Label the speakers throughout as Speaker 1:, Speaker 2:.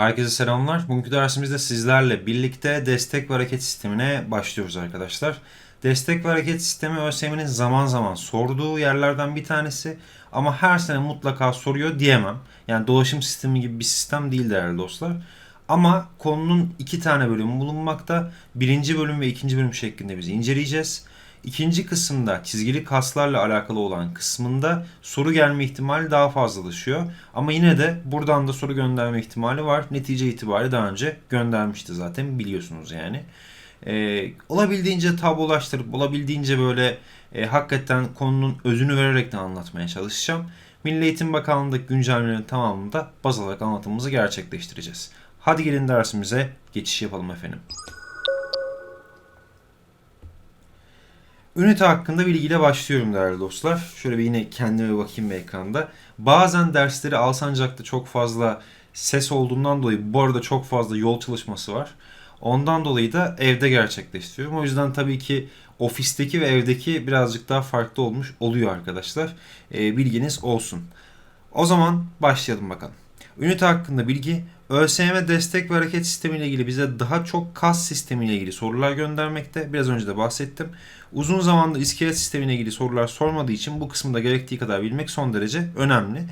Speaker 1: Herkese selamlar. Bugünkü dersimizde sizlerle birlikte destek ve hareket sistemine başlıyoruz arkadaşlar. Destek ve hareket sistemi ÖSYM'nin zaman zaman sorduğu yerlerden bir tanesi ama her sene mutlaka soruyor diyemem. Yani dolaşım sistemi gibi bir sistem değil değerli dostlar. Ama konunun iki tane bölümü bulunmakta. Birinci bölüm ve ikinci bölüm şeklinde biz inceleyeceğiz. İkinci kısımda çizgili kaslarla alakalı olan kısmında soru gelme ihtimali daha fazlalaşıyor. Ama yine de buradan da soru gönderme ihtimali var. Netice itibariyle daha önce göndermişti zaten biliyorsunuz yani. Ee, olabildiğince tablolaştırıp olabildiğince böyle e, hakikaten konunun özünü vererek de anlatmaya çalışacağım. Milli Eğitim Bakanlığı'ndaki güncellemelerin tamamını da baz alarak anlatımımızı gerçekleştireceğiz. Hadi gelin dersimize geçiş yapalım efendim. Ünite hakkında bilgiyle başlıyorum değerli dostlar. Şöyle bir yine kendime bakayım bir ekranda. Bazen dersleri Alsancak'ta çok fazla ses olduğundan dolayı bu arada çok fazla yol çalışması var. Ondan dolayı da evde gerçekleştiriyorum. O yüzden tabii ki ofisteki ve evdeki birazcık daha farklı olmuş oluyor arkadaşlar. Ee, bilginiz olsun. O zaman başlayalım bakalım. Ünite hakkında bilgi ÖSYM destek ve hareket sistemi ile ilgili bize daha çok kas sistemi ile ilgili sorular göndermekte. Biraz önce de bahsettim. Uzun zamandır iskelet sistemiyle ilgili sorular sormadığı için bu kısmında gerektiği kadar bilmek son derece önemli.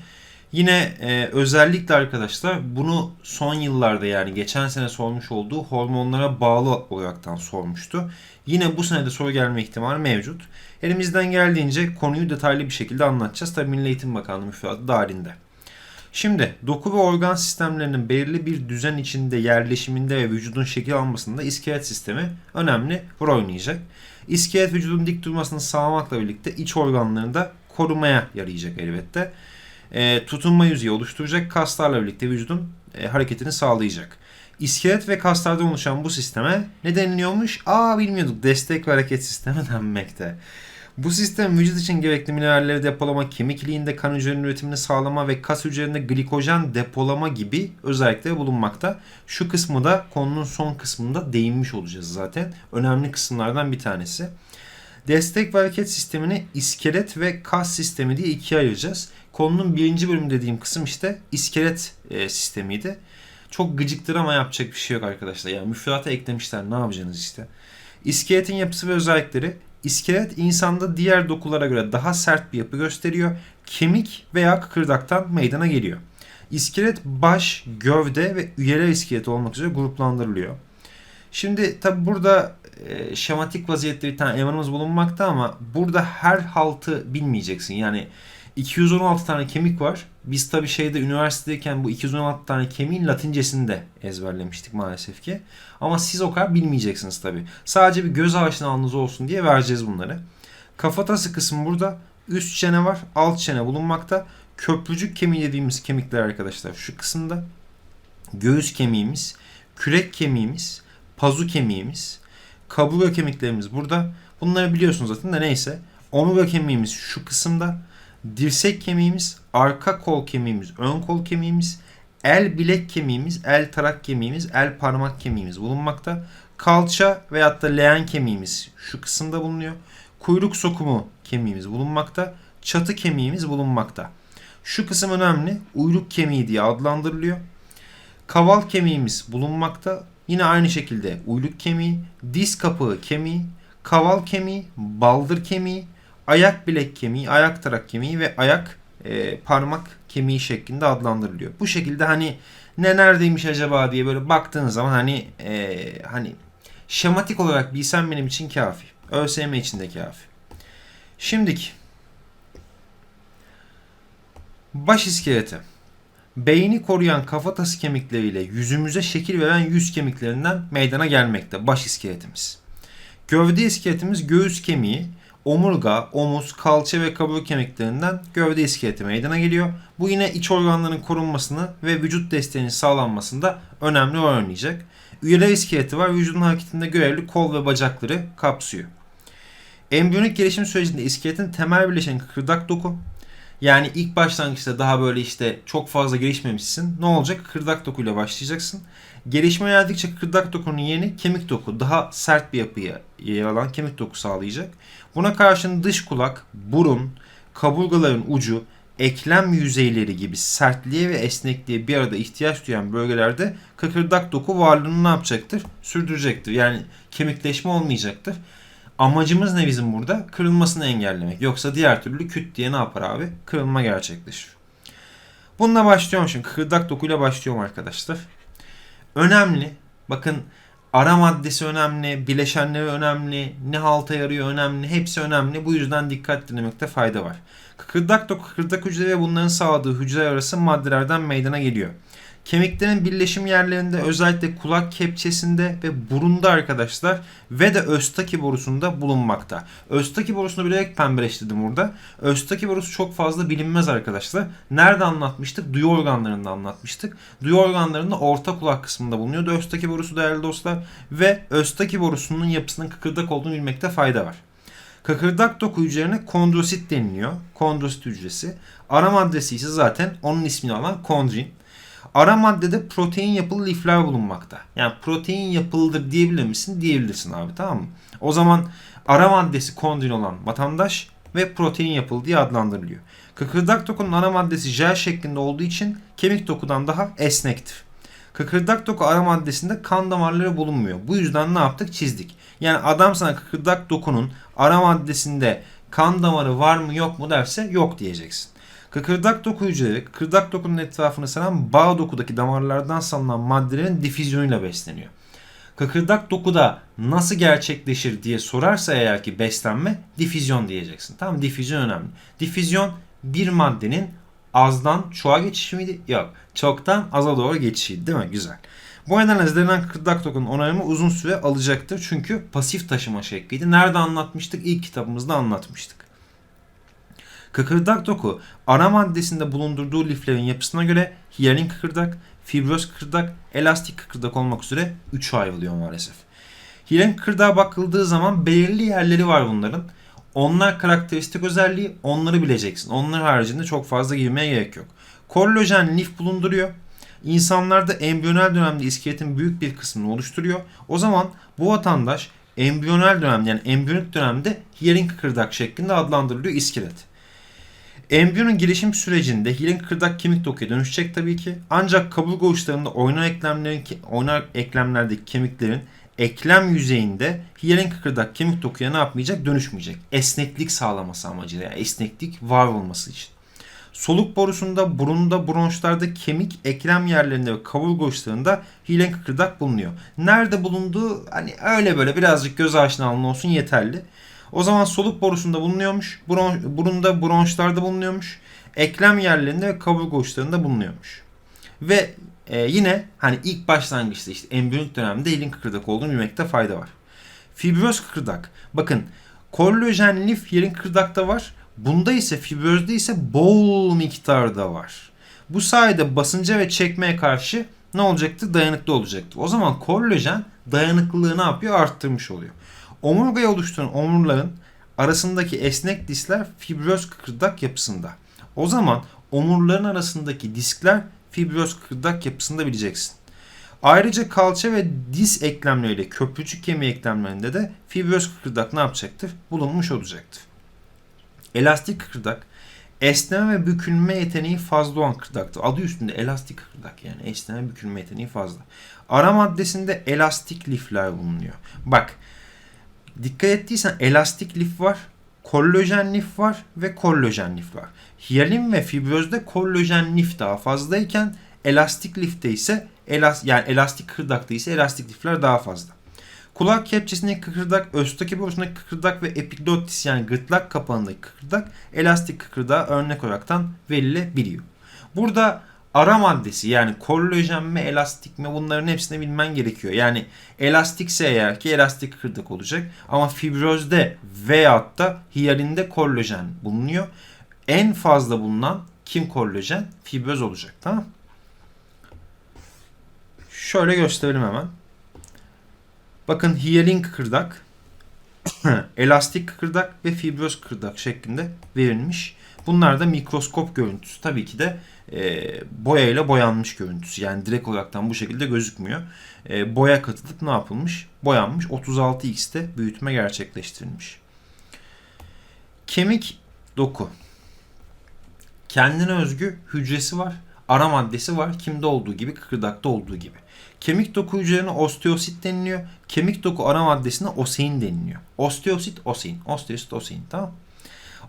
Speaker 1: Yine e, özellikle arkadaşlar bunu son yıllarda yani geçen sene sormuş olduğu hormonlara bağlı olaraktan sormuştu. Yine bu sene de soru gelme ihtimali mevcut. Elimizden geldiğince konuyu detaylı bir şekilde anlatacağız. Tabii Milli Eğitim Bakanlığı müfredatı dahilinde. Şimdi doku ve organ sistemlerinin belirli bir düzen içinde yerleşiminde ve vücudun şekil almasında iskelet sistemi önemli rol oynayacak. İskelet vücudun dik durmasını sağlamakla birlikte iç organlarını da korumaya yarayacak elbette. E, tutunma yüzeyi oluşturacak kaslarla birlikte vücudun e, hareketini sağlayacak. İskelet ve kaslardan oluşan bu sisteme ne deniliyormuş? Aa bilmiyorduk. Destek ve hareket sistemi denmekte. Bu sistem vücut için gerekli mineralleri depolama, kemik iliğinde kan hücrelerinin üretimini sağlama ve kas hücrelerinde glikojen depolama gibi özellikleri bulunmakta. Şu kısmı da konunun son kısmında değinmiş olacağız zaten. Önemli kısımlardan bir tanesi. Destek ve hareket sistemini iskelet ve kas sistemi diye ikiye ayıracağız. Konunun birinci bölümü dediğim kısım işte iskelet e, sistemiydi. Çok gıcıktır ama yapacak bir şey yok arkadaşlar. Yani müfredata eklemişler ne yapacaksınız işte. İskeletin yapısı ve özellikleri İskelet insanda diğer dokulara göre daha sert bir yapı gösteriyor. Kemik veya kıkırdaktan meydana geliyor. İskelet baş, gövde ve üyeler iskeleti olmak üzere gruplandırılıyor. Şimdi tabi burada e, şematik vaziyette bir tane emanımız bulunmakta ama burada her haltı bilmeyeceksin. Yani 216 tane kemik var. Biz tabii şeyde üniversitedeyken bu 216 tane kemiğin latincesini de ezberlemiştik maalesef ki. Ama siz o kadar bilmeyeceksiniz tabii. Sadece bir göz aşinalığınız olsun diye vereceğiz bunları. Kafatası kısmı burada. Üst çene var, alt çene bulunmakta. Köprücük kemiği dediğimiz kemikler arkadaşlar şu kısımda. Göğüs kemiğimiz, kürek kemiğimiz, pazu kemiğimiz, kaburga kemiklerimiz burada. Bunları biliyorsunuz zaten de neyse. Omurga kemiğimiz şu kısımda. Dirsek kemiğimiz, arka kol kemiğimiz, ön kol kemiğimiz, el bilek kemiğimiz, el tarak kemiğimiz, el parmak kemiğimiz bulunmakta. Kalça veyahut da leğen kemiğimiz şu kısımda bulunuyor. Kuyruk sokumu kemiğimiz bulunmakta. Çatı kemiğimiz bulunmakta. Şu kısım önemli. Uyluk kemiği diye adlandırılıyor. Kaval kemiğimiz bulunmakta. Yine aynı şekilde uyluk kemiği, diz kapağı kemiği, kaval kemiği, baldır kemiği, ayak bilek kemiği, ayak tarak kemiği ve ayak e, parmak kemiği şeklinde adlandırılıyor. Bu şekilde hani ne neredeymiş acaba diye böyle baktığınız zaman hani e, hani şematik olarak bilsem benim için kafi. ÖSYM için de kafi. Şimdiki baş iskeleti. Beyni koruyan kafatası kemikleriyle yüzümüze şekil veren yüz kemiklerinden meydana gelmekte baş iskeletimiz. Gövde iskeletimiz göğüs kemiği, omurga, omuz, kalça ve kaburga kemiklerinden gövde iskeleti meydana geliyor. Bu yine iç organların korunmasını ve vücut desteğinin sağlanmasında önemli rol oynayacak. Üyeler iskeleti var. Vücudun hareketinde görevli kol ve bacakları kapsıyor. Embriyonik gelişim sürecinde iskeletin temel bileşeni kıkırdak doku. Yani ilk başlangıçta daha böyle işte çok fazla gelişmemişsin. Ne olacak? Kıkırdak dokuyla başlayacaksın. Gelişme geldikçe kıkırdak dokunun yeni kemik doku daha sert bir yapıya yer alan kemik doku sağlayacak. Buna karşın dış kulak, burun, kaburgaların ucu, eklem yüzeyleri gibi sertliğe ve esnekliğe bir arada ihtiyaç duyan bölgelerde kıkırdak doku varlığını ne yapacaktır? Sürdürecektir. Yani kemikleşme olmayacaktır. Amacımız ne bizim burada? Kırılmasını engellemek. Yoksa diğer türlü küt diye ne yapar abi? Kırılma gerçekleşir. Bununla başlıyorum şimdi. Kıkırdak dokuyla başlıyorum arkadaşlar. Önemli. Bakın ara maddesi önemli, bileşenleri önemli, ne halta yarıyor önemli, hepsi önemli. Bu yüzden dikkat dinlemekte fayda var. Kıkırdak doku, kıkırdak hücre ve bunların sağladığı hücreler arası maddelerden meydana geliyor. Kemiklerin birleşim yerlerinde özellikle kulak kepçesinde ve burunda arkadaşlar ve de östaki borusunda bulunmakta. Östaki borusunu bilerek pembeleştirdim burada. Östaki borusu çok fazla bilinmez arkadaşlar. Nerede anlatmıştık? Duyu organlarında anlatmıştık. Duyu organlarında orta kulak kısmında bulunuyordu östaki borusu değerli dostlar. Ve östaki borusunun yapısının kıkırdak olduğunu bilmekte fayda var. Kıkırdak doku hücrelerine kondrosit deniliyor. Kondrosit hücresi. Ara maddesi ise zaten onun ismini alan kondrin. Ara maddede protein yapılı lifler bulunmakta. Yani protein yapılıdır diyebilir misin? Diyebilirsin abi tamam mı? O zaman ara maddesi kondrin olan vatandaş ve protein yapılı diye adlandırılıyor. Kıkırdak dokunun ana maddesi jel şeklinde olduğu için kemik dokudan daha esnektir. Kıkırdak doku ara maddesinde kan damarları bulunmuyor. Bu yüzden ne yaptık? Çizdik. Yani adam sana kıkırdak dokunun ara maddesinde kan damarı var mı yok mu derse yok diyeceksin. Kıkırdak doku hücreleri kıkırdak dokunun etrafını saran bağ dokudaki damarlardan salınan maddelerin difüzyonuyla besleniyor. Kıkırdak dokuda nasıl gerçekleşir diye sorarsa eğer ki beslenme difüzyon diyeceksin. Tamam difüzyon önemli. Difüzyon bir maddenin azdan çoğa geçişi miydi? Yok. Çoktan aza doğru geçişiydi değil mi? Güzel. Bu nedenle izlenen kıkırdak dokunun onarımı uzun süre alacaktır. Çünkü pasif taşıma şekliydi. Nerede anlatmıştık? İlk kitabımızda anlatmıştık. Kıkırdak doku ana maddesinde bulundurduğu liflerin yapısına göre hiyalin kıkırdak, fibroz kıkırdak, elastik kıkırdak olmak üzere 3'e ayrılıyor maalesef. Hiyalin kıkırdağa bakıldığı zaman belirli yerleri var bunların. Onlar karakteristik özelliği onları bileceksin. Onlar haricinde çok fazla girmeye gerek yok. Kollajen lif bulunduruyor. İnsanlarda embriyonel dönemde iskeletin büyük bir kısmını oluşturuyor. O zaman bu vatandaş embriyonel dönemde yani embriyonik dönemde hiyalin kıkırdak şeklinde adlandırılıyor iskelet. Embriyonun gelişim sürecinde hilin kırdak kemik dokuya dönüşecek tabii ki. Ancak kaburga uçlarında oynar eklemlerin oynar eklemlerdeki kemiklerin eklem yüzeyinde hiyalin kıkırdak kemik dokuya ne yapmayacak? Dönüşmeyecek. Esneklik sağlaması amacıyla. Yani esneklik var olması için. Soluk borusunda, burunda, bronşlarda, kemik, eklem yerlerinde ve kaburga uçlarında hilen kıkırdak bulunuyor. Nerede bulunduğu hani öyle böyle birazcık göz aşinalığın olsun yeterli. O zaman soluk borusunda bulunuyormuş. Bron, burunda bronşlarda bulunuyormuş. Eklem yerlerinde ve kaburga uçlarında bulunuyormuş. Ve e, yine hani ilk başlangıçta işte embriyonik dönemde elin kıkırdak olduğunu bilmekte fayda var. Fibroz kıkırdak. Bakın kollajen lif yerin kıkırdakta var. Bunda ise fibrozda ise bol miktarda var. Bu sayede basınca ve çekmeye karşı ne olacaktı? Dayanıklı olacaktı. O zaman kollajen dayanıklılığı ne yapıyor? Arttırmış oluyor. Omurgayı oluşturan omurların arasındaki esnek diskler fibroz kıkırdak yapısında. O zaman omurların arasındaki diskler fibroz kıkırdak yapısında bileceksin. Ayrıca kalça ve diz eklemleriyle köprücük kemiği eklemlerinde de fibroz kıkırdak ne yapacaktır? Bulunmuş olacaktır. Elastik kıkırdak esneme ve bükülme yeteneği fazla olan kıkırdaktır. Adı üstünde elastik kıkırdak yani esneme bükülme yeteneği fazla. Ara maddesinde elastik lifler bulunuyor. Bak dikkat ettiysen elastik lif var, kollajen lif var ve kollajen lif var. Hiyalin ve fibrozda kollajen lif daha fazlayken elastik lifte ise elas yani elastik kıkırdakta ise elastik lifler daha fazla. Kulak kepçesindeki kıkırdak, östaki borusundaki kıkırdak ve epiglottis yani gırtlak kapağındaki kıkırdak elastik kıkırdağa örnek olaraktan verilebiliyor. Burada ara maddesi yani kollajen mi elastik mi bunların hepsini bilmen gerekiyor. Yani elastikse eğer ki elastik kıkırdak olacak ama fibrozde veyahut da hiyalinde kollajen bulunuyor. En fazla bulunan kim kollajen? Fibroz olacak tamam Şöyle gösterelim hemen. Bakın hiyalin kıkırdak, elastik kıkırdak ve fibroz kıkırdak şeklinde verilmiş. Bunlar da mikroskop görüntüsü. Tabii ki de e, boyayla boyanmış görüntüsü. Yani direkt olaraktan bu şekilde gözükmüyor. E, boya katılıp ne yapılmış? Boyanmış. 36x'te büyütme gerçekleştirilmiş. Kemik doku. Kendine özgü hücresi var. Ara maddesi var. Kimde olduğu gibi kıkırdakta olduğu gibi. Kemik doku hücrelerine osteosit deniliyor. Kemik doku ara maddesine osein deniliyor. Osteosit, osein. Osteosit, osein. Tamam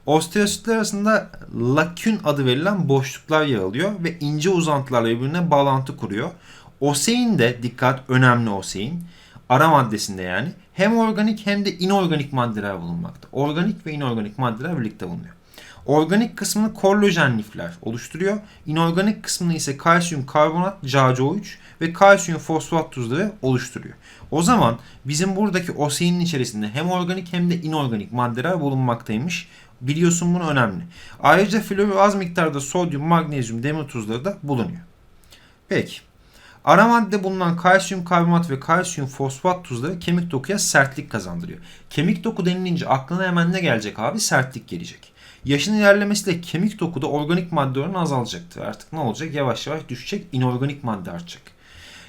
Speaker 1: Osteositler arasında lakün adı verilen boşluklar yer alıyor ve ince uzantılarla birbirine bağlantı kuruyor. Osein de dikkat önemli osein. Ara maddesinde yani hem organik hem de inorganik maddeler bulunmakta. Organik ve inorganik maddeler birlikte bulunuyor. Organik kısmını kollajen lifler oluşturuyor. İnorganik kısmını ise kalsiyum karbonat CaCO3 ve kalsiyum fosfat tuzları oluşturuyor. O zaman bizim buradaki oseinin içerisinde hem organik hem de inorganik maddeler bulunmaktaymış. Biliyorsun bunu önemli. Ayrıca florür az miktarda sodyum, magnezyum, demir tuzları da bulunuyor. Peki. Ara madde bulunan kalsiyum karbonat ve kalsiyum fosfat tuzları kemik dokuya sertlik kazandırıyor. Kemik doku denilince aklına hemen ne gelecek abi? Sertlik gelecek. Yaşın ilerlemesiyle kemik dokuda organik madde oranı azalacaktır. Artık ne olacak? Yavaş yavaş düşecek. inorganik madde artacak.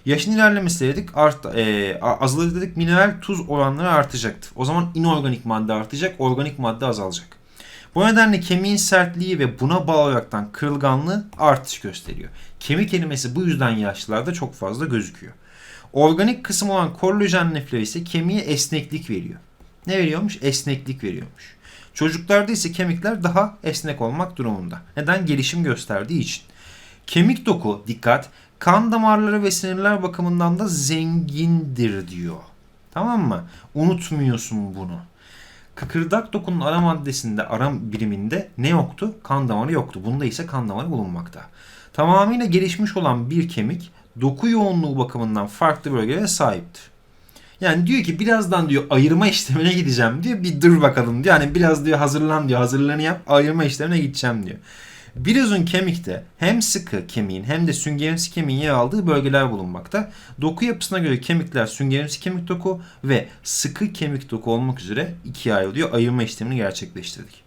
Speaker 1: Yaşın ilerlemesi dedik art, e, azalır dedik mineral tuz oranları artacaktır. O zaman inorganik madde artacak, organik madde azalacak. Bu nedenle kemiğin sertliği ve buna bağlı olaraktan kırılganlığı artış gösteriyor. Kemik erimesi bu yüzden yaşlılarda çok fazla gözüküyor. Organik kısım olan kollajen lifleri ise kemiğe esneklik veriyor. Ne veriyormuş? Esneklik veriyormuş. Çocuklarda ise kemikler daha esnek olmak durumunda. Neden? Gelişim gösterdiği için. Kemik doku, dikkat, kan damarları ve sinirler bakımından da zengindir diyor. Tamam mı? Unutmuyorsun bunu. Kıkırdak dokunun ara maddesinde, ara biriminde ne yoktu? Kan damarı yoktu. Bunda ise kan damarı bulunmakta. Tamamıyla gelişmiş olan bir kemik doku yoğunluğu bakımından farklı bölgelere sahiptir. Yani diyor ki birazdan diyor ayırma işlemine gideceğim diyor. Bir dur bakalım diyor. Yani biraz diyor hazırlan diyor. Hazırlığını yap ayırma işlemine gideceğim diyor. Bir uzun kemikte hem sıkı kemiğin hem de süngerimsi kemiğin yer aldığı bölgeler bulunmakta. Doku yapısına göre kemikler süngerimsi kemik doku ve sıkı kemik doku olmak üzere ikiye ayrılıyor. Ayırma işlemini gerçekleştirdik.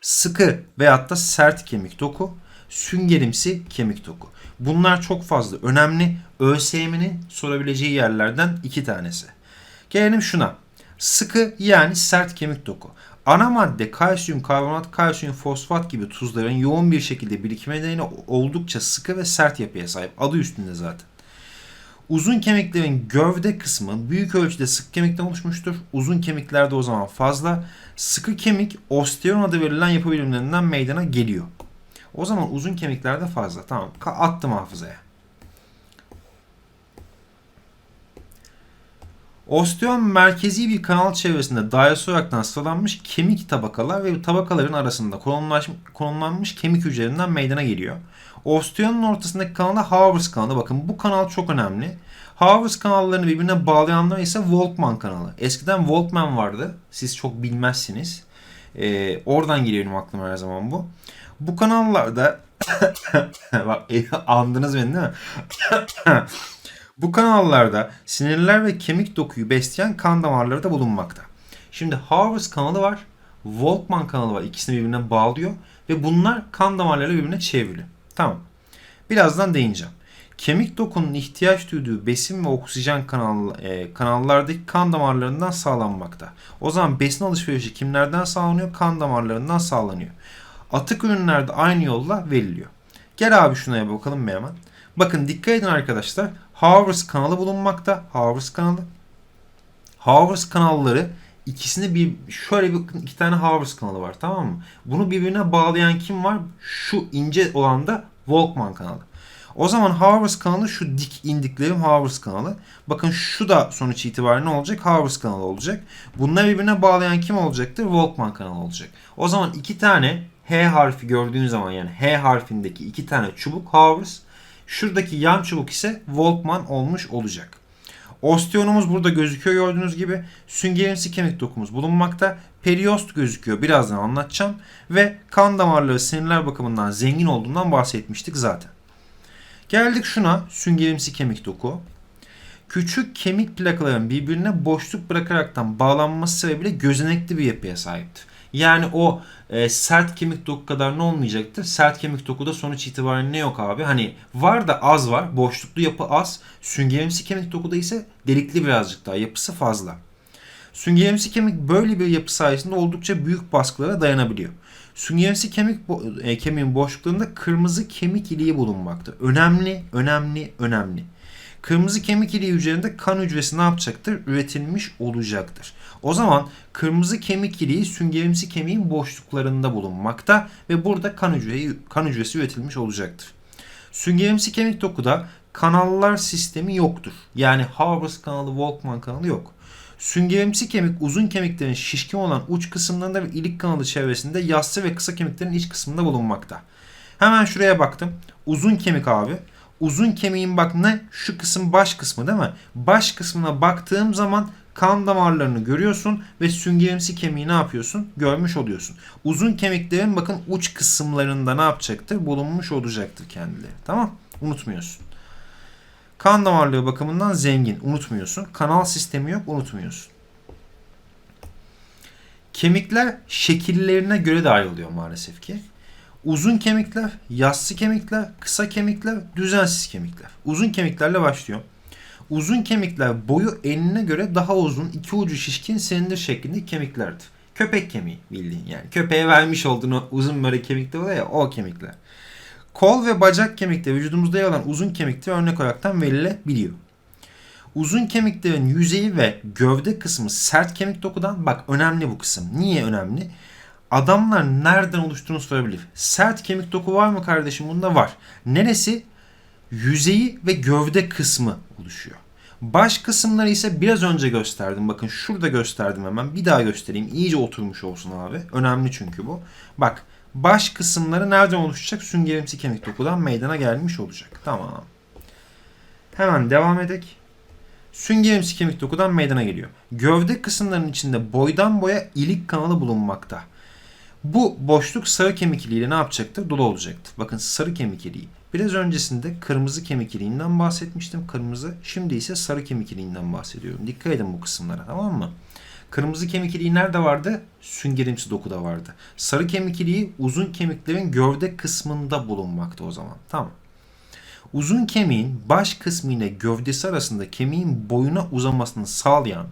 Speaker 1: Sıkı veyahut da sert kemik doku, süngerimsi kemik doku. Bunlar çok fazla önemli. ÖSYM'nin sorabileceği yerlerden iki tanesi. Gelelim şuna. Sıkı yani sert kemik doku. Ana madde kalsiyum karbonat, kalsiyum fosfat gibi tuzların yoğun bir şekilde birikime nedeniyle oldukça sıkı ve sert yapıya sahip. Adı üstünde zaten. Uzun kemiklerin gövde kısmı büyük ölçüde sık kemikten oluşmuştur. Uzun kemiklerde o zaman fazla. Sıkı kemik osteon adı verilen yapı birimlerinden meydana geliyor. O zaman uzun kemiklerde fazla. Tamam. Attım hafızaya. Osteon merkezi bir kanal çevresinde dairesi olaraktan sıralanmış kemik tabakalar ve tabakaların arasında konumlanmış kemik hücrelerinden meydana geliyor. Osteonun ortasındaki kanala Howers kanalı. Bakın bu kanal çok önemli. Howers kanallarını birbirine bağlayanlar ise Volkmann kanalı. Eskiden Volkmann vardı. Siz çok bilmezsiniz. Ee, oradan geliyor benim aklıma her zaman bu. Bu kanallarda bak andınız beni değil mi? Bu kanallarda sinirler ve kemik dokuyu besleyen kan damarları da bulunmakta. Şimdi Harvest kanalı var, Volkmann kanalı var. İkisini birbirine bağlıyor ve bunlar kan damarlarıyla birbirine çevrili. Tamam. Birazdan değineceğim. Kemik dokunun ihtiyaç duyduğu besin ve oksijen kanal, e, kanallardaki kan damarlarından sağlanmakta. O zaman besin alışverişi kimlerden sağlanıyor? Kan damarlarından sağlanıyor. Atık ürünler de aynı yolla veriliyor. Gel abi şuna bakalım bir hemen. Bakın dikkat edin arkadaşlar. Harvest kanalı bulunmakta. Harvest kanalı. Harvest kanalları ikisini bir şöyle bir iki tane Harvest kanalı var tamam mı? Bunu birbirine bağlayan kim var? Şu ince olan da Volkmann kanalı. O zaman Harvest kanalı şu dik indiklerim Harvest kanalı. Bakın şu da sonuç itibariyle ne olacak? Harvest kanalı olacak. Bunları birbirine bağlayan kim olacaktır? Volkmann kanalı olacak. O zaman iki tane H harfi gördüğün zaman yani H harfindeki iki tane çubuk Harvest Şuradaki yan çubuk ise Volkmann olmuş olacak. Osteonumuz burada gözüküyor gördüğünüz gibi. Süngerimsi kemik dokumuz bulunmakta. Periost gözüküyor. Birazdan anlatacağım. Ve kan damarları sinirler bakımından zengin olduğundan bahsetmiştik zaten. Geldik şuna süngerimsi kemik doku. Küçük kemik plakaların birbirine boşluk bırakaraktan bağlanması sebebiyle gözenekli bir yapıya sahiptir. Yani o e, sert kemik doku kadar ne olmayacaktır? Sert kemik dokuda sonuç itibariyle ne yok abi? Hani var da az var. Boşluklu yapı az. Süngerimsi kemik dokuda ise delikli birazcık daha. Yapısı fazla. Süngerimsi kemik böyle bir yapı sayesinde oldukça büyük baskılara dayanabiliyor. Süngerimsi kemik bo- e, kemiğin boşluklarında kırmızı kemik iliği bulunmakta. Önemli, önemli, önemli. Kırmızı kemik iliği hücrelerinde kan hücresi ne yapacaktır? Üretilmiş olacaktır. O zaman kırmızı kemik iliği süngerimsi kemiğin boşluklarında bulunmakta ve burada kan hücresi, kan hücresi üretilmiş olacaktır. Süngerimsi kemik dokuda kanallar sistemi yoktur. Yani Havers kanalı, Volkmann kanalı yok. Süngerimsi kemik uzun kemiklerin şişkin olan uç kısımlarında ve ilik kanalı çevresinde yassı ve kısa kemiklerin iç kısmında bulunmakta. Hemen şuraya baktım. Uzun kemik abi. Uzun kemiğin bak ne? Şu kısım baş kısmı değil mi? Baş kısmına baktığım zaman kan damarlarını görüyorsun ve süngerimsi kemiği ne yapıyorsun? Görmüş oluyorsun. Uzun kemiklerin bakın uç kısımlarında ne yapacaktır? Bulunmuş olacaktır kendileri. Tamam? Unutmuyorsun. Kan damarlığı bakımından zengin. Unutmuyorsun. Kanal sistemi yok. Unutmuyorsun. Kemikler şekillerine göre de ayrılıyor maalesef ki. Uzun kemikler, yassı kemikler, kısa kemikler, düzensiz kemikler. Uzun kemiklerle başlıyor. Uzun kemikler boyu enine göre daha uzun, iki ucu şişkin, silindir şeklinde kemiklerdir. Köpek kemiği bildiğin yani. Köpeğe vermiş olduğun o uzun böyle kemikler oluyor ya o kemikler. Kol ve bacak kemikleri vücudumuzda yer alan uzun kemikler örnek olaraktan verilebiliyor. Uzun kemiklerin yüzeyi ve gövde kısmı sert kemik dokudan bak önemli bu kısım. Niye önemli? Adamlar nereden oluştuğunu sorabilir. Sert kemik doku var mı kardeşim? Bunda var. Neresi? Yüzeyi ve gövde kısmı oluşuyor. Baş kısımları ise biraz önce gösterdim. Bakın şurada gösterdim hemen. Bir daha göstereyim. İyice oturmuş olsun abi. Önemli çünkü bu. Bak baş kısımları nereden oluşacak? Süngerimsi kemik dokudan meydana gelmiş olacak. Tamam. Hemen devam edek. Süngerimsi kemik dokudan meydana geliyor. Gövde kısımlarının içinde boydan boya ilik kanalı bulunmakta. Bu boşluk sarı kemik iliğiyle ne yapacaktır? Dolu olacaktır. Bakın sarı kemik iliği. Biraz öncesinde kırmızı kemik iliğinden bahsetmiştim. Kırmızı. Şimdi ise sarı kemik iliğinden bahsediyorum. Dikkat edin bu kısımlara tamam mı? Kırmızı kemik iliği nerede vardı? Süngerimsi dokuda vardı. Sarı kemik iliği uzun kemiklerin gövde kısmında bulunmakta o zaman. Tamam. Uzun kemiğin baş kısmı ile gövdesi arasında kemiğin boyuna uzamasını sağlayan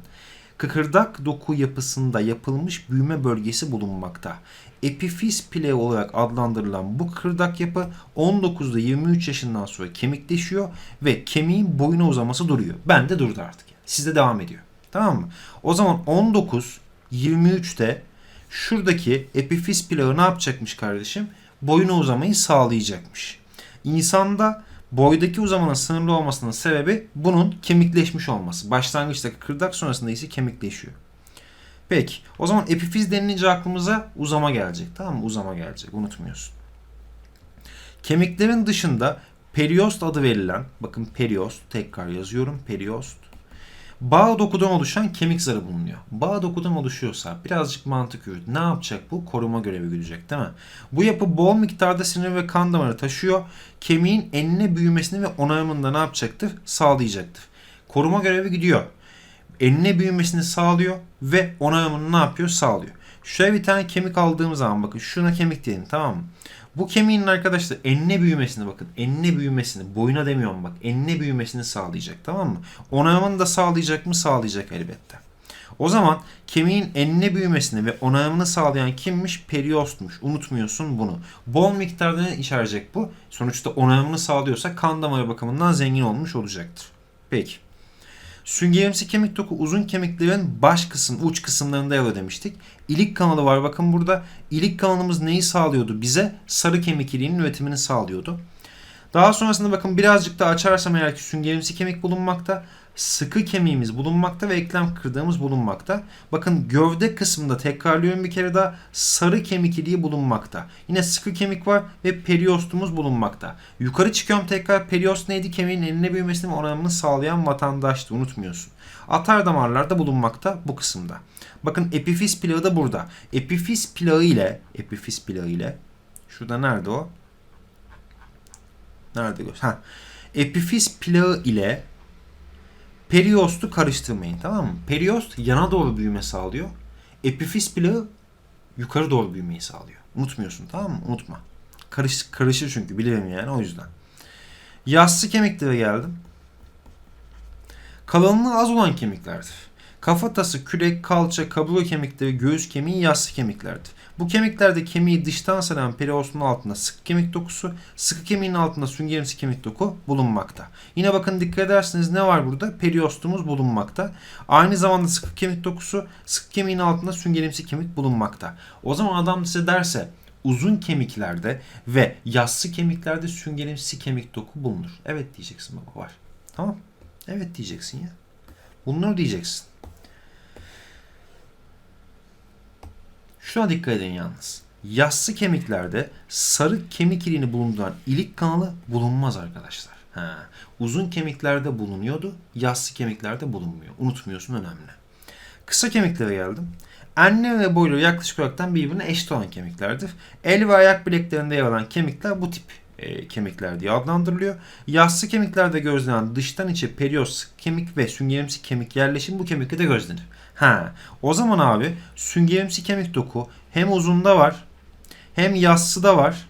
Speaker 1: kıkırdak doku yapısında yapılmış büyüme bölgesi bulunmakta. Epifiz plağı olarak adlandırılan bu kıkırdak yapı 19'da 23 yaşından sonra kemikleşiyor ve kemiğin boyuna uzaması duruyor. Ben de durdu artık. Sizde devam ediyor. Tamam mı? O zaman 19 23'te şuradaki epifiz plağı ne yapacakmış kardeşim? Boyuna uzamayı sağlayacakmış. İnsanda boydaki uzamanın sınırlı olmasının sebebi bunun kemikleşmiş olması. Başlangıçtaki kırdak sonrasında ise kemikleşiyor. Peki o zaman epifiz denilince aklımıza uzama gelecek. Tamam mı? Uzama gelecek. Unutmuyorsun. Kemiklerin dışında periost adı verilen, bakın periost tekrar yazıyorum periost. Bağ dokudan oluşan kemik zarı bulunuyor. Bağ dokudan oluşuyorsa birazcık mantık yürüt. Ne yapacak bu? Koruma görevi görecek değil mi? Bu yapı bol miktarda sinir ve kan damarı taşıyor. Kemiğin enine büyümesini ve onarımını da ne yapacaktır? Sağlayacaktır. Koruma görevi gidiyor. Enine büyümesini sağlıyor ve onarımını ne yapıyor? Sağlıyor. Şöyle bir tane kemik aldığım zaman bakın şuna kemik diyelim tamam mı? Bu kemiğin arkadaşlar enine büyümesini bakın. Enine büyümesini, boyuna demiyorum bak. Enine büyümesini sağlayacak tamam mı? Onarımını da sağlayacak mı? Sağlayacak elbette. O zaman kemiğin enine büyümesini ve onarımını sağlayan kimmiş? Periostmuş. Unutmuyorsun bunu. Bol miktarda ne içerecek bu? Sonuçta onarımını sağlıyorsa kan damarı bakımından zengin olmuş olacaktır. Peki. Süngerimsi kemik doku uzun kemiklerin baş kısım, uç kısımlarında yer demiştik. İlik kanalı var bakın burada. İlik kanalımız neyi sağlıyordu? Bize sarı kemik iliğinin üretimini sağlıyordu. Daha sonrasında bakın birazcık daha açarsam eğer ki süngerimsi kemik bulunmakta. Sıkı kemiğimiz bulunmakta ve eklem kırdığımız bulunmakta. Bakın gövde kısmında tekrarlıyorum bir kere daha sarı kemik iliği bulunmakta. Yine sıkı kemik var ve periostumuz bulunmakta. Yukarı çıkıyorum tekrar periost neydi? Kemiğin eline büyümesini ve onarımını sağlayan vatandaştı unutmuyorsun. Atar damarlarda bulunmakta bu kısımda. Bakın epifiz plağı da burada. Epifiz plağı ile epifiz plağı ile şurada nerede o? Nerede gör? Ha. Epifiz plağı ile periostu karıştırmayın tamam mı? Periost yana doğru büyüme sağlıyor. Epifiz plağı yukarı doğru büyümeyi sağlıyor. Unutmuyorsun tamam mı? Unutma. Karış, karışır çünkü bilirim yani o yüzden. Yassı kemiklere geldim. Kalınlığı az olan kemiklerdir. Kafatası, kürek, kalça, kaburga kemikleri, göğüs kemiği, yassı kemiklerdir. Bu kemiklerde kemiği dıştan saran periostunun altında sıkı kemik dokusu, sıkı kemiğin altında süngerimsi kemik doku bulunmakta. Yine bakın dikkat ederseniz ne var burada? Periostumuz bulunmakta. Aynı zamanda sıkı kemik dokusu, sıkı kemiğin altında süngerimsi kemik bulunmakta. O zaman adam size derse uzun kemiklerde ve yassı kemiklerde süngerimsi kemik doku bulunur. Evet diyeceksin baba var. Tamam. Evet diyeceksin ya. Bunları diyeceksin. Şuna dikkat edin yalnız. Yassı kemiklerde sarı kemik iliğini bulunduran ilik kanalı bulunmaz arkadaşlar. Ha. Uzun kemiklerde bulunuyordu, yassı kemiklerde bulunmuyor. Unutmuyorsun önemli. Kısa kemiklere geldim. Enlem ve boyları yaklaşık olarak birbirine eşit olan kemiklerdir. El ve ayak bileklerinde yer alan kemikler bu tip e, kemikler diye adlandırılıyor. Yassı kemiklerde gözlenen dıştan içe perios kemik ve süngerimsi kemik yerleşim bu kemikte de gözlenir. Ha, o zaman abi süngerimsi kemik doku hem uzunda var, hem yassıda var,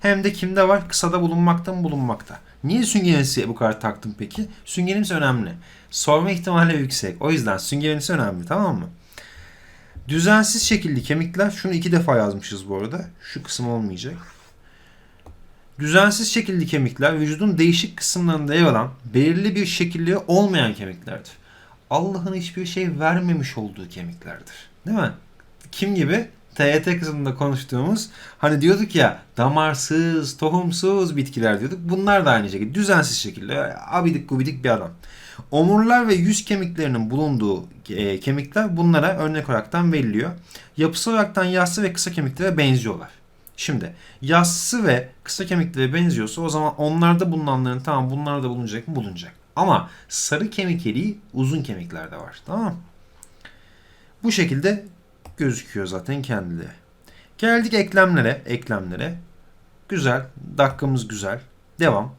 Speaker 1: hem de kimde var? Kısada bulunmakta mı bulunmakta. Niye süngerimsi bu kadar taktım peki? Süngerimsi önemli. Sorma ihtimali yüksek. O yüzden süngerimsi önemli tamam mı? Düzensiz şekilli kemikler, şunu iki defa yazmışız bu arada. Şu kısım olmayacak. Düzensiz şekilli kemikler vücudun değişik kısımlarında yer alan belirli bir şekilli olmayan kemiklerdir. Allah'ın hiçbir şey vermemiş olduğu kemiklerdir. Değil mi? Kim gibi? TYT kısmında konuştuğumuz hani diyorduk ya damarsız, tohumsuz bitkiler diyorduk. Bunlar da aynı şekilde düzensiz şekilde abidik gubidik bir adam. Omurlar ve yüz kemiklerinin bulunduğu e, kemikler bunlara örnek olaraktan veriliyor. Yapısal olaraktan yassı ve kısa kemiklere benziyorlar. Şimdi yassı ve kısa kemiklere benziyorsa o zaman onlarda bulunanların tamam bunlarda bulunacak mı? Bulunacak. Ama sarı kemik eriği uzun kemiklerde var. Tamam? Bu şekilde gözüküyor zaten kendileri. Geldik eklemlere. Eklemlere. Güzel. Dakikamız güzel. Devam.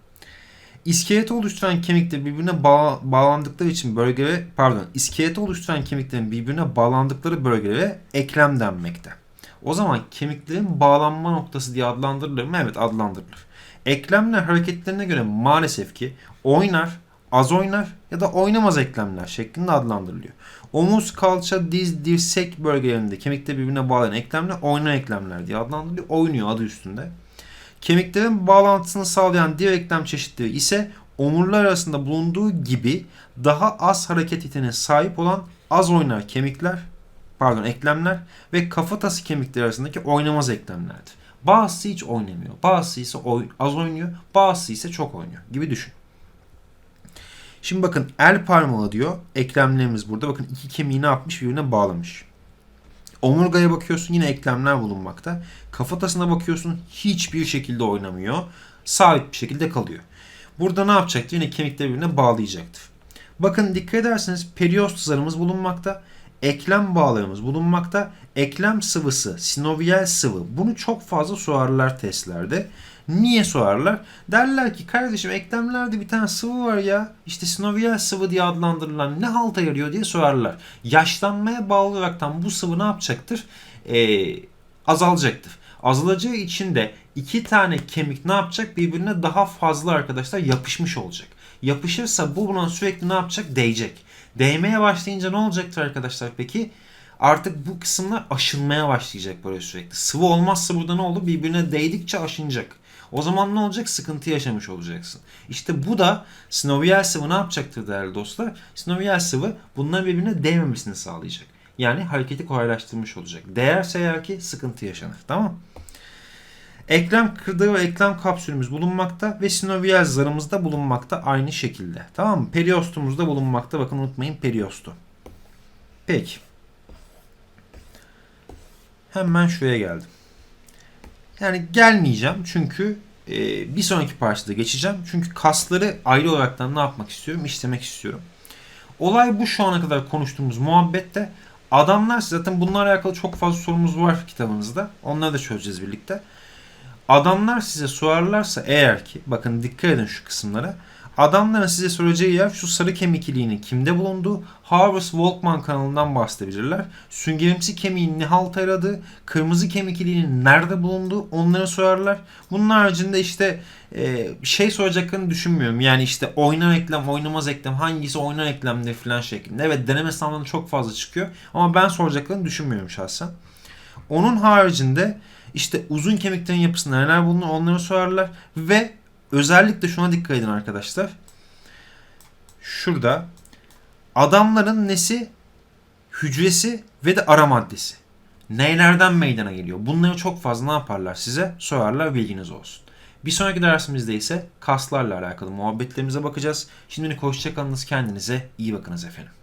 Speaker 1: İskeleti oluşturan kemikler birbirine bağ, bağlandıkları için bölgelere pardon iskeleti oluşturan kemiklerin birbirine bağlandıkları bölgelere eklem denmekte. O zaman kemiklerin bağlanma noktası diye adlandırılır mı? Evet adlandırılır. Eklemler hareketlerine göre maalesef ki oynar, az oynar ya da oynamaz eklemler şeklinde adlandırılıyor. Omuz, kalça, diz, dirsek bölgelerinde kemikte birbirine bağlayan eklemler oynayan eklemler diye adlandırılıyor. Oynuyor adı üstünde. Kemiklerin bağlantısını sağlayan diğer eklem çeşitleri ise omurlar arasında bulunduğu gibi daha az hareket yeteneğine sahip olan az oynar kemikler, pardon eklemler ve kafatası kemikleri arasındaki oynamaz eklemlerdir. Bazısı hiç oynamıyor. Bazısı ise oy, az oynuyor. Bazısı ise çok oynuyor gibi düşün. Şimdi bakın el parmağı diyor. Eklemlerimiz burada. Bakın iki kemiği ne yapmış birbirine bağlamış. Omurgaya bakıyorsun yine eklemler bulunmakta. Kafatasına bakıyorsun hiçbir şekilde oynamıyor. Sabit bir şekilde kalıyor. Burada ne yapacaktır? Yine kemikleri birbirine bağlayacaktır. Bakın dikkat ederseniz periost zarımız bulunmakta. Eklem bağlarımız bulunmakta. Eklem sıvısı, sinoviyel sıvı. Bunu çok fazla sorarlar testlerde. Niye sorarlar? Derler ki kardeşim eklemlerde bir tane sıvı var ya işte sinoviyel sıvı diye adlandırılan ne halta yarıyor diye sorarlar. Yaşlanmaya bağlı olaraktan bu sıvı ne yapacaktır? Ee, azalacaktır. Azalacağı için de iki tane kemik ne yapacak? Birbirine daha fazla arkadaşlar yapışmış olacak. Yapışırsa bu buna sürekli ne yapacak? Değecek. Değmeye başlayınca ne olacaktır arkadaşlar peki? Artık bu kısımlar aşınmaya başlayacak böyle sürekli. Sıvı olmazsa burada ne olur? Birbirine değdikçe aşınacak. O zaman ne olacak? Sıkıntı yaşamış olacaksın. İşte bu da sinoviyel sıvı ne yapacaktır değerli dostlar? Sinoviyel sıvı bunların birbirine değmemesini sağlayacak. Yani hareketi kolaylaştırmış olacak. Değerse eğer ki sıkıntı yaşanır. Tamam Eklem kırdığı ve eklem kapsülümüz bulunmakta ve sinoviyel zarımız da bulunmakta aynı şekilde. Tamam mı? Periostumuz da bulunmakta. Bakın unutmayın periostu. Peki. Hemen şuraya geldim. Yani gelmeyeceğim çünkü e, bir sonraki parçada geçeceğim. Çünkü kasları ayrı olaraktan ne yapmak istiyorum? İşlemek istiyorum. Olay bu şu ana kadar konuştuğumuz muhabbette. Adamlar zaten bunlarla alakalı çok fazla sorumuz var kitabınızda. Onları da çözeceğiz birlikte. Adamlar size sorarlarsa eğer ki bakın dikkat edin şu kısımlara. Adamların size soracağı yer şu sarı kemik iliğinin kimde bulunduğu, Harvest Volkman kanalından bahsedebilirler. Süngerimsi kemiğin ne halt aradığı, kırmızı kemik iliğinin nerede bulunduğu onları sorarlar. Bunun haricinde işte e, şey soracaklarını düşünmüyorum. Yani işte oynar eklem, oynamaz eklem, hangisi oynar eklemde falan şeklinde. Evet deneme sınavlarında çok fazla çıkıyor ama ben soracaklarını düşünmüyorum şahsen. Onun haricinde işte uzun kemiklerin yapısında neler bulunur onları sorarlar ve özellikle şuna dikkat edin arkadaşlar. Şurada adamların nesi hücresi ve de ara maddesi. Neylerden meydana geliyor? Bunları çok fazla ne yaparlar size? Sorarlar bilginiz olsun. Bir sonraki dersimizde ise kaslarla alakalı muhabbetlerimize bakacağız. Şimdilik hoşçakalınız kendinize iyi bakınız efendim.